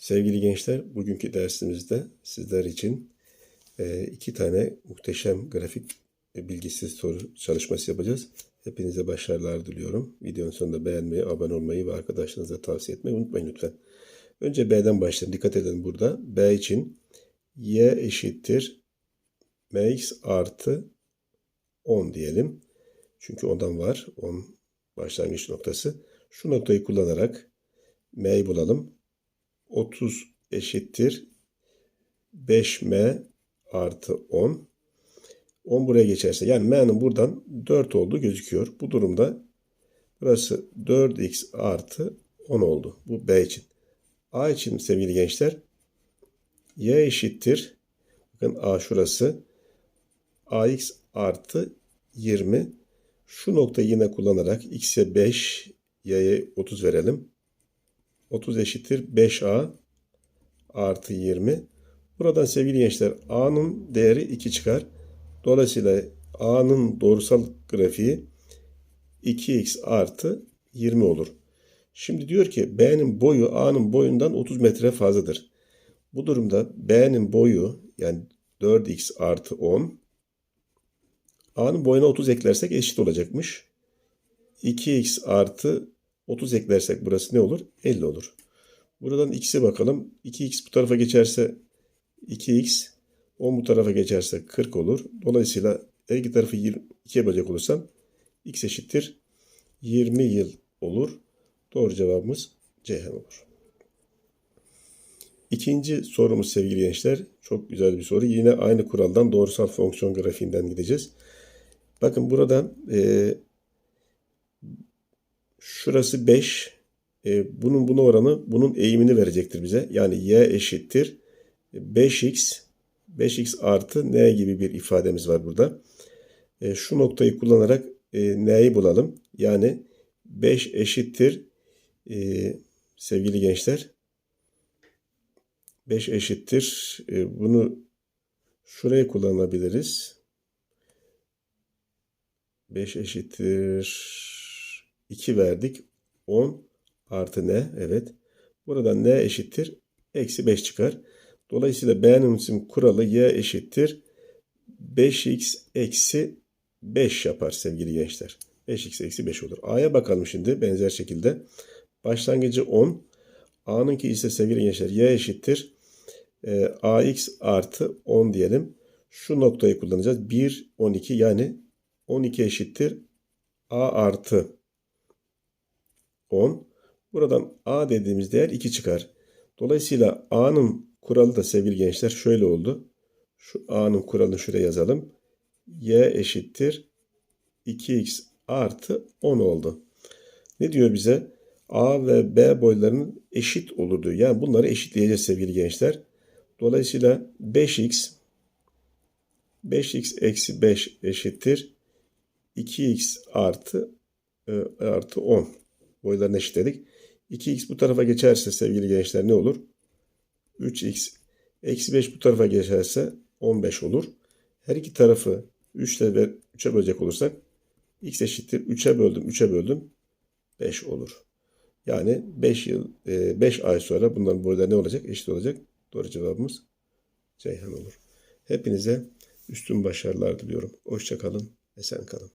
Sevgili gençler, bugünkü dersimizde sizler için e, iki tane muhteşem grafik e, bilgisi soru çalışması yapacağız. Hepinize başarılar diliyorum. Videonun sonunda beğenmeyi, abone olmayı ve arkadaşlarınıza tavsiye etmeyi unutmayın lütfen. Önce B'den başlayalım. Dikkat edin burada. B için y eşittir mx artı 10 diyelim. Çünkü ondan var. 10 başlangıç noktası. Şu noktayı kullanarak m'yi bulalım. 30 eşittir 5m artı 10. 10 buraya geçerse yani m'nin buradan 4 olduğu gözüküyor. Bu durumda burası 4x artı 10 oldu. Bu b için. a için sevgili gençler y eşittir bakın a şurası ax artı 20 şu noktayı yine kullanarak x'e 5 y'ye 30 verelim. 30 eşittir 5a artı 20. Buradan sevgili gençler a'nın değeri 2 çıkar. Dolayısıyla a'nın doğrusal grafiği 2x artı 20 olur. Şimdi diyor ki b'nin boyu a'nın boyundan 30 metre fazladır. Bu durumda b'nin boyu yani 4x artı 10 a'nın boyuna 30 eklersek eşit olacakmış. 2x artı 30 eklersek burası ne olur? 50 olur. Buradan x'e bakalım. 2x bu tarafa geçerse 2x, 10 bu tarafa geçerse 40 olur. Dolayısıyla her iki tarafı 2'ye bölecek olursam x eşittir 20 yıl olur. Doğru cevabımız Ceyhan olur. İkinci sorumuz sevgili gençler. Çok güzel bir soru. Yine aynı kuraldan doğrusal fonksiyon grafiğinden gideceğiz. Bakın burada şurası 5. E, bunun buna oranı bunun eğimini verecektir bize. Yani y eşittir 5x 5x artı n gibi bir ifademiz var burada. E, şu noktayı kullanarak e, n'yi bulalım. Yani 5 eşittir e, sevgili gençler 5 eşittir e, bunu şuraya kullanabiliriz. 5 eşittir 2 verdik. 10 artı n. Evet. Buradan n eşittir. Eksi 5 çıkar. Dolayısıyla B'nin isim kuralı y eşittir. 5x eksi 5 yapar sevgili gençler. 5x eksi 5 olur. A'ya bakalım şimdi benzer şekilde. Başlangıcı 10. A'nınki ise sevgili gençler y eşittir. E, ax artı 10 diyelim. Şu noktayı kullanacağız. 1, 12 yani 12 eşittir. A artı 10. Buradan A dediğimiz değer 2 çıkar. Dolayısıyla A'nın kuralı da sevgili gençler şöyle oldu. Şu A'nın kuralını şuraya yazalım. Y eşittir 2x artı 10 oldu. Ne diyor bize? A ve B boylarının eşit olur diyor. Yani bunları eşitleyeceğiz sevgili gençler. Dolayısıyla 5x 5x eksi 5 eşittir 2x artı e, artı 10 boylarını eşitledik. 2x bu tarafa geçerse sevgili gençler ne olur? 3x eksi 5 bu tarafa geçerse 15 olur. Her iki tarafı 3 ile ve 3'e bölecek olursak x eşittir 3'e böldüm 3'e böldüm 5 olur. Yani 5 yıl 5 ay sonra bunların boyları ne olacak? Eşit olacak. Doğru cevabımız Ceyhan olur. Hepinize üstün başarılar diliyorum. Hoşçakalın, esen kalın.